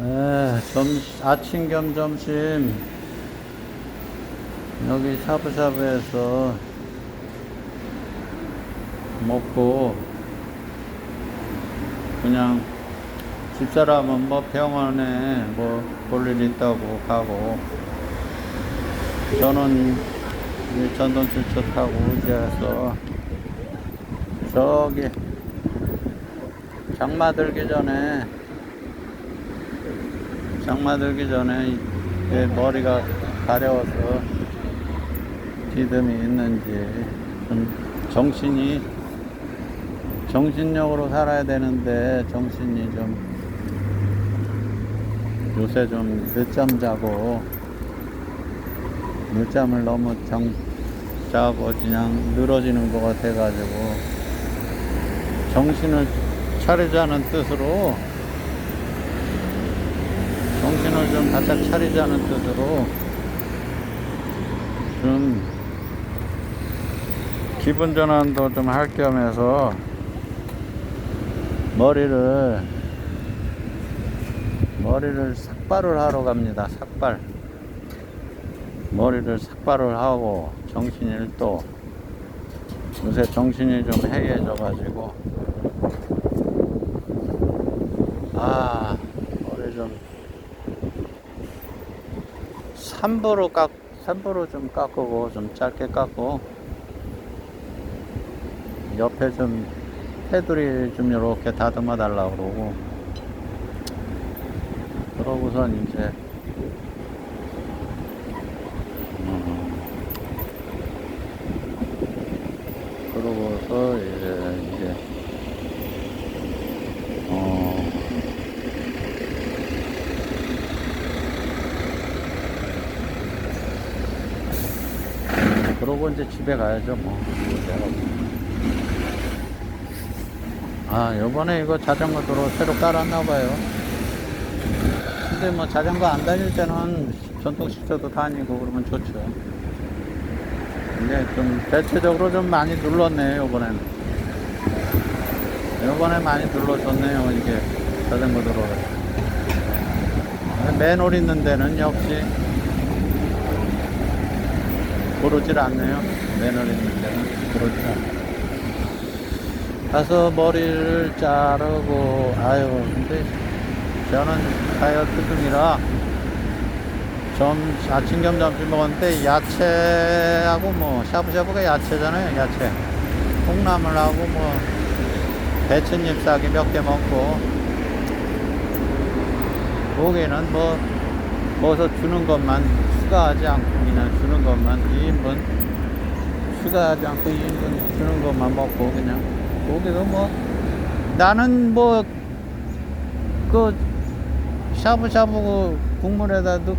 네, 점, 아침 겸 점심. 여기 샤브샤브에서 먹고 그냥 집사람은 뭐 병원에 뭐 볼일 있다고 가고 저는 이 전동 출처 타고 의지해서 저기 장마 들기 전에 장마 들기 전에 내 머리가 가려워서 디듬이 있는지 좀 정신이 정신력으로 살아야 되는데 정신이 좀 요새 좀 늦잠 자고 늦잠을 너무 정 자고 그냥 늘어지는 것 같아가지고 정신을 차리자는 뜻으로 정신을 좀 바짝 차리자는 뜻으로 좀 기분 전환도 좀 할 겸 해서 머리를 머리를 삭발을 하러 갑니다. 삭발. 머리를 삭발을 하고 정신을 또 요새 정신이 좀 해이해져 가지고 아 머리 좀 3부로 깎 3부로 좀 깎고 좀 짧게 깎고 옆에 좀 테두리 좀 이렇게 다듬어 달라고 그러고 그러고선 이제 음, 그러고서 이제 이제 어 그러고 이제 집에 가야죠 뭐. 아 요번에 이거 자전거 도로 새로 깔았나 봐요. 근데 뭐 자전거 안 다닐 때는 전통식도도 다니고 그러면 좋죠. 근데 좀 대체적으로 좀 많이 눌렀네요 요번에는. 요번에 많이 눌러줬네요 이게 자전거 도로가 맨홀 있는 데는 역시 고르질 않네요. 맨홀 있는 데는 고르질 않아요. 가서 머리를 자르고 아유 근데 저는 다이어트 중이라 점 아침 겸 점심 먹었는데 야채하고 뭐 샤브샤브가 야채잖아요 야채. 콩나물하고 뭐 배추잎 싹이 몇개 먹고. 고기는 뭐 거기서 주는 것만 추가하지 않고 그냥 주는 것만 2인분 추가하지 않고 2인분 주는 것만 먹고 그냥. 고기도 뭐 나는 뭐 그 샤브샤브 그 국물에다 넣,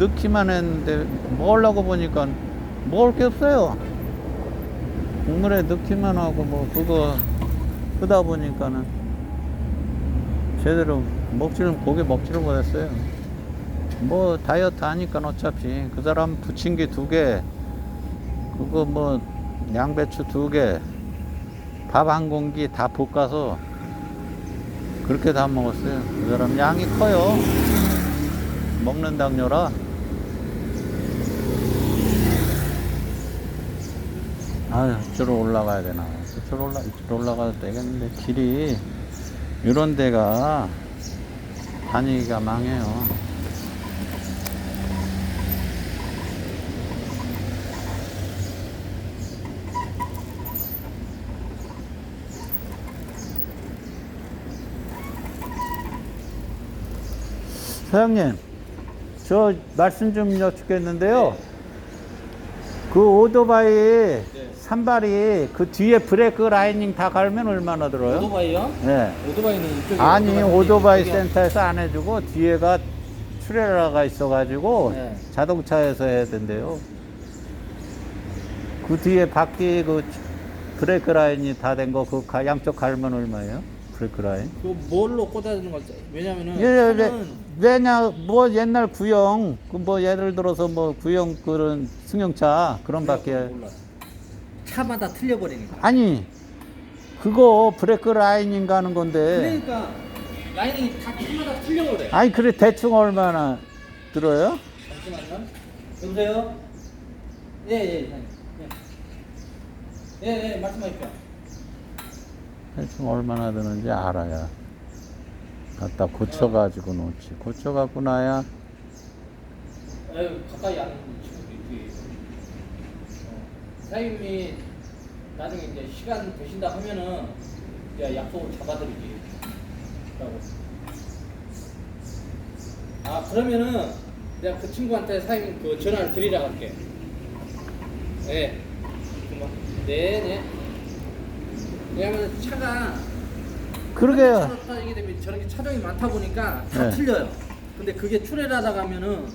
넣기만 했는데 먹으려고 보니까 먹을 게 없어요. 국물에 넣기만 하고 뭐 그거 하다 보니까는 제대로 먹지를 고기 먹지를 못했어요 뭐 다이어트 하니까 어차피 그 사람 부침개 두 개 그거 뭐 양배추 두 개 밥 한 공기 다 볶아서 그렇게 다 먹었어요. 그 사람 양이 커요. 먹는 당뇨라. 아유, 이쪽으로 올라가야 되나. 이쪽으로 올라, 이쪽으로 올라가도 되겠는데, 길이, 이런 데가 다니기가 망해요. 사장님, 저 말씀 좀 여쭙겠는데요. 그 오토바이 산발이 그 뒤에 브레이크 라이닝 다 갈면 얼마나 들어요? 오토바이요? 네. 오토바이는 이쪽에 아니, 오토바이 이쪽에- 센터에서 안 해주고 뒤에가 트레일러가 있어가지고 네. 자동차에서 해야 된대요. 그 뒤에 바퀴 그 브레이크 라인이 다 된 거 그 양쪽 갈면 얼마예요? 브레이크 라인? 그 뭘로 꽂아주는 거죠? 왜냐면은 예, 예, 왜, 차는 왜냐 뭐 옛날 구형 그 뭐 예를 들어서 뭐 구형 그런 승용차 그런 밖에 몰라. 차마다 틀려버리니까. 아니 그거 브레이크 라인인가 하는 건데 그러니까 라인이 다 차마다 틀려 그래. 아니 그래 대충 얼마나 들어요? 잠시만요. 여보세요? 예, 예, 예. 예, 예, 예 말씀하십시오. 대충 얼마나 드는지 알아야 갖다 고쳐가지고 놓지 고쳐갖고 나야 가까이 안 있지. 어, 나중에 이제 시간 되신다 하면은 내가 약속을 잡아드리지. 아, 그러면은 내가 그 친구한테 사장님 그 전화를 드리라고 할게. 네. 잠깐만. 네, 네. 왜냐면 차가 그러게요 차로 따지게 되면 저렇게 차종이 많다 보니까 다 네. 틀려요. 근데 그게 출애라다 가면은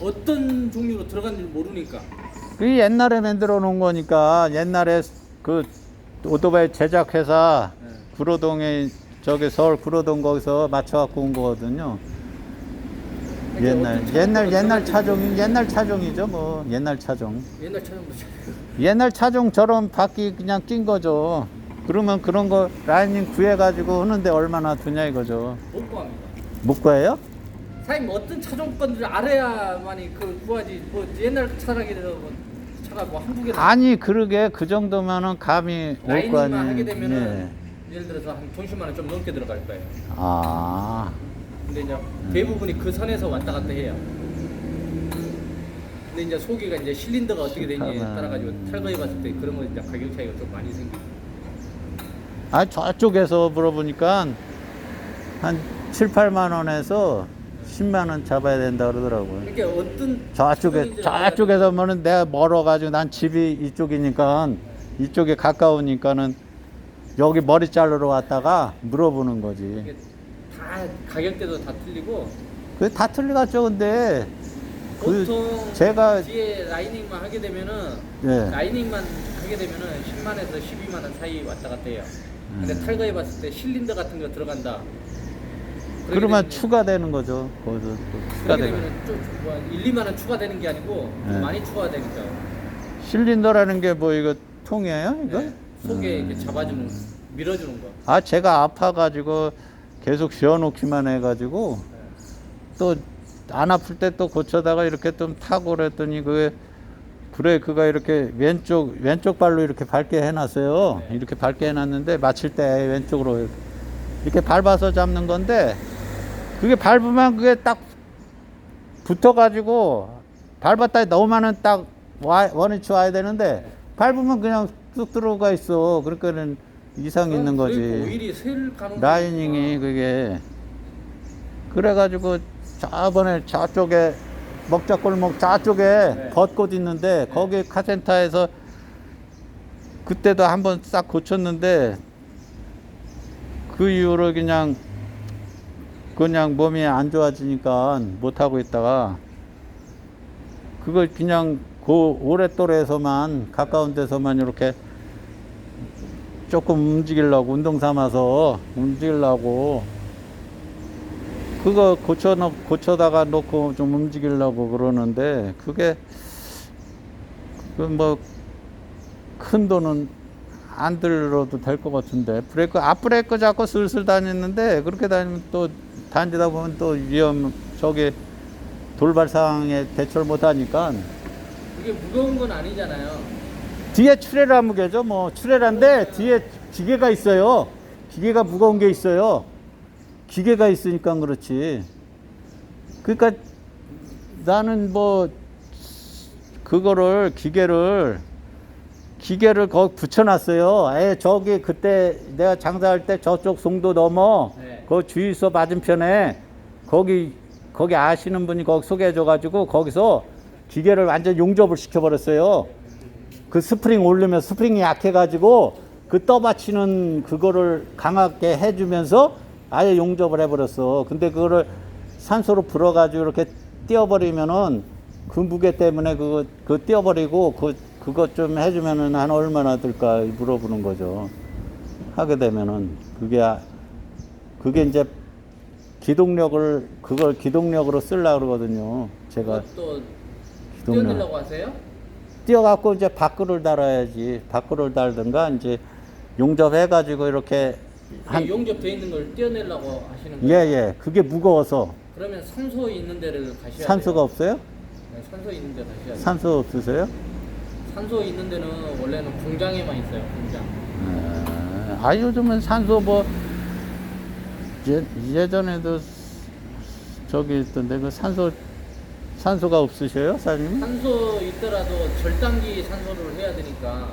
어떤 종류로 들어갔는지 모르니까. 그 옛날에 만들어 놓은 거니까 옛날에 그 오토바이 제작 회사 네. 구로동에 저기 서울 구로동 거기서 맞춰 갖고 온 거거든요. 옛날 옛날 옛날 차종이 옛날 차종이죠 뭐 옛날 차종. 옛날 차종도 옛날 차종처럼 바퀴 그냥 낀 거죠. 그러면 그런 거 라이닝 구해 가지고 하는데 얼마나 드냐 이거죠. 못 구합니다. 못 구해요? 사장님 어떤 차종 건지 알아야만이 그 구하지. 뭐 옛날 뭐 차가 뭐개 아니 그러게 그 정도면은 감이 올거 아니에요. 하게 되면은 예. 예를 들어서 한 돈십만 원 좀 넘게 들어갈 거예요. 아. 근데 이제 음. 대부분이 그 선에서 왔다 갔다 해요. 근데 이제 소개가 이제 실린더가 어떻게 되냐에. 따라 가지고 탈거해 봤을 때 그런 거 이제 가격 차이가 좀 많이 생기고. 아 저쪽에서 물어보니까 한 7, 8만 원에서 10만 원 잡아야 된다 그러더라고요. 그러니까 어떤 저쪽에 저쪽에서 보면 내가 멀어 가지고 난 집이 이쪽이니까 이쪽에 가까우니까는 여기 머리 자르러 왔다가 물어보는 이게 거지. 다 가격대도 다 틀리고 그게 다 틀리겠죠, 근데. 그 보통 제가 뒤에 라이닝만 하게 되면은 예. 라이닝만 하게 되면은 10만에서 12만 원 사이 왔다 갔다 해요. 근데 음. 탈거해 봤을 때 실린더 같은 거 들어간다. 그러게 그러면 추가되는 거죠. 거기서 또좀 뭐, 1, 2만 원 추가되는 게 아니고 좀 네. 많이 추가가 되니까. 실린더라는 게 뭐 이거 통이에요, 이거? 네. 속에 음. 이렇게 잡아주는 밀어주는 거. 아, 제가 아파가지고 계속 지어놓기만 해가지고 네. 또 안 아플 때 또 고쳐다가 이렇게 좀 타고 그랬더니 그게 브레이크가 이렇게 왼쪽 왼쪽 발로 이렇게 밟게 해놨어요. 네. 이렇게 밟게 해놨는데 맞힐 때 왼쪽으로 이렇게 밟아서 잡는 건데 그게 밟으면 그게 딱 붙어가지고 밟았다 넣으면은 딱 와, 원위치 와야 되는데 밟으면 그냥 쑥 들어가 있어. 그러니까는 이상 있는 거지. 라이닝이. 그게 그래가지고 저번에 저쪽에 먹자골목 저쪽에 네. 벚꽃 있는데 거기 카센터에서 그때도 한번 싹 고쳤는데 그 이후로 그냥 그냥 몸이 안 좋아지니까 못 하고 있다가 그걸 그냥 그 올해 또래에서만 가까운 데서만 이렇게 조금 움직이려고 운동 삼아서 움직이려고 그거 고쳐 놓 고쳐다가 놓고 좀 움직이려고 그러는데 그게 그뭐큰 돈은 안 들어도 될 것 같은데 브레이크 앞 브레이크 잡고 슬슬 다녔는데 그렇게 다니면 또 다니다 보면 또 위험 저기 돌발 상황에 대처를 못 하니까 그게 무거운 건 아니잖아요. 뒤에 추레라 무게죠. 뭐 추레라인데 뒤에 기계가 있어요. 기계가 무거운 게 있어요. 기계가 있으니까 그렇지. 그러니까 나는 뭐 그거를 기계를 기계를 거기 붙여놨어요. 에 저기 그때 내가 장사할 때 저쪽 송도 넘어 네. 그 주유소 맞은편에 거기 거기 아시는 분이 거기 소개해줘가지고 거기서 기계를 완전 용접을 시켜버렸어요. 그 스프링 올리면 스프링이 약해가지고 그 떠받치는 그거를 강하게 해주면서 아예 용접을 해버렸어. 근데 그거를 산소로 불어가지고 이렇게 띄어버리면은 그 무게 때문에 그거 그 띄어버리고 그 그것 좀 해주면은 한 얼마나 들까 물어보는 거죠. 하게 되면은 그게 아- 그게 이제 기동력을 그걸 기동력으로 쓰려 그러거든요. 제가 기동력. 뛰어내려고 하세요? 뛰어갖고 이제 밖으로 달아야지. 밖으로 달든가 이제 용접해가지고 이렇게 한- 용접돼 있는 걸 떼어내려고 하시는 예, 거예요? 예. 그게 무거워서 그러면 산소 있는 데를 가셔야 산소가 돼요. 없어요? 네, 산소 있는 데 가셔야 돼요. 산소 없으세요? 산소 있는 데는 원래는 공장에만 있어요. 공장. 아, 아, 요즘은 산소 뭐 예, 예전에도 저기 있던데 그 산소 산소가 없으셔요, 사장님? 산소 있더라도 절단기 산소를 해야 되니까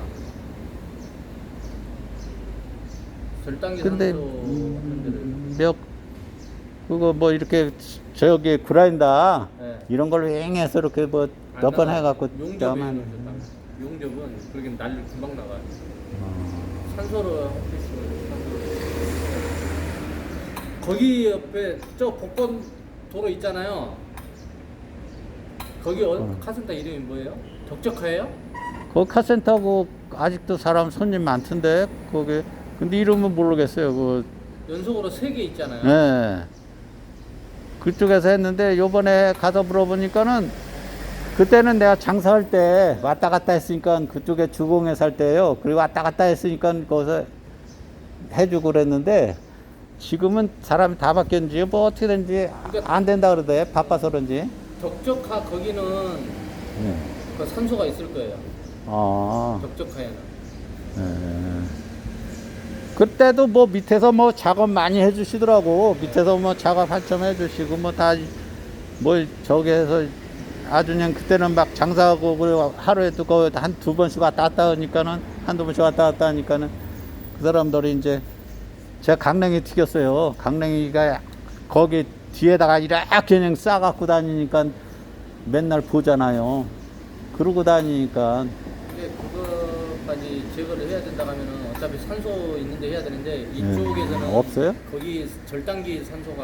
절단기 근데 몇 그거 뭐 이렇게 저기 그라인더 네. 이런 걸로 행해서 이렇게 뭐 몇번안 해갖고 넣으셨다면. 용접은 그렇게 난리 금방 나가요. 어, 산소를 하시면 거기 옆에 저 복권 도로 있잖아요. 거기 어, 어. 카센터 이름이 뭐예요? 적적하예요? 그 카센터고 아직도 사람 손님 많던데 거기 근데 이름은 모르겠어요. 그 연속으로 세 개 있잖아요. 예. 그쪽에서 했는데 요번에 가서 물어보니까는 그때는 내가 장사할 때 왔다 갔다 했으니까 그쪽에 주공에 살 때요. 그리고 왔다 갔다 했으니까 거기서 해주고 그랬는데 지금은 사람이 다 바뀌었는지 뭐 어떻게 된지 안 된다 그러대. 바빠서 그런지. 적적하 거기는 예. 그 산소가 있을 거예요. 아. 적적하에는. 예. 그때도 뭐 밑에서 뭐 작업 많이 해주시더라고. 밑에서 뭐 작업 한참 해주시고 뭐다뭐 저기 해서 아주 그냥 그때는 막 장사하고 그리고 하루에도 거의 한두 번씩 왔다 갔다 하니까는 한두 번씩 왔다 갔다 하니까는 그 사람들이 이제 제가 강냉이 튀겼어요. 강냉이가 거기 뒤에다가 이렇게 그냥 싸갖고 다니니까 맨날 보잖아요. 그러고 다니니까 근데 그거까지 제거를 해야 된다 하면은 어차피 산소 있는데 해야 되는데 이쪽에서는 예. 없어요? 거기 절단기 산소가